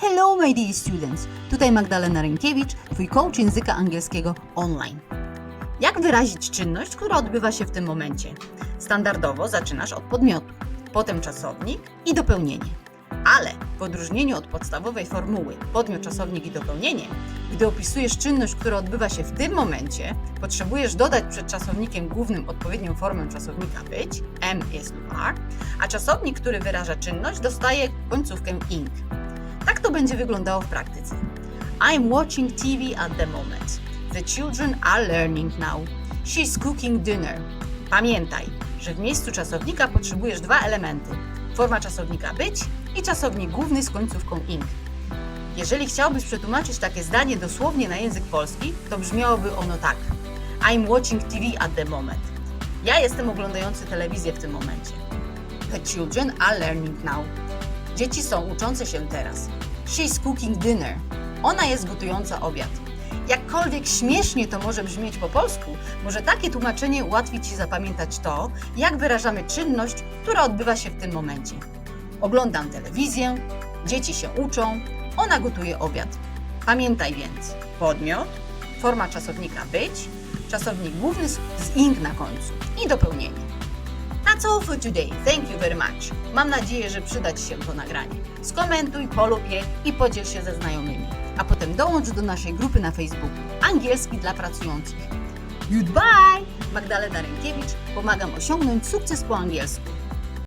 Hello, my dear students! Tutaj Magdalena Rękiewicz, Twój coach języka angielskiego online. Jak wyrazić czynność, która odbywa się w tym momencie? Standardowo zaczynasz od podmiotu, potem czasownik i dopełnienie. Ale w odróżnieniu od podstawowej formuły podmiot, czasownik i dopełnienie, gdy opisujesz czynność, która odbywa się w tym momencie, potrzebujesz dodać przed czasownikiem głównym odpowiednią formę czasownika być, am, is lub are, a czasownik, który wyraża czynność, dostaje końcówkę ing. To będzie wyglądało w praktyce. I'm watching TV at the moment. The children are learning now. She's cooking dinner. Pamiętaj, że w miejscu czasownika potrzebujesz dwa elementy. Forma czasownika być i czasownik główny z końcówką ing. Jeżeli chciałbyś przetłumaczyć takie zdanie dosłownie na język polski, to brzmiałoby ono tak. I'm watching TV at the moment. Ja jestem oglądający telewizję w tym momencie. The children are learning now. Dzieci są uczące się teraz. She's cooking dinner. Ona jest gotująca obiad. Jakkolwiek śmiesznie to może brzmieć po polsku, może takie tłumaczenie ułatwi Ci zapamiętać to, jak wyrażamy czynność, która odbywa się w tym momencie. Oglądam telewizję, dzieci się uczą, ona gotuje obiad. Pamiętaj więc podmiot, forma czasownika być, czasownik główny z ing na końcu i dopełnienie. That's all for today. Thank you very much. Mam nadzieję, że przyda Ci się to nagranie. Skomentuj, polub je i podziel się ze znajomymi. A potem dołącz do naszej grupy na Facebooku Angielski dla pracujących. Goodbye! Magdalena Rękiewicz. Pomagam osiągnąć sukces po angielsku.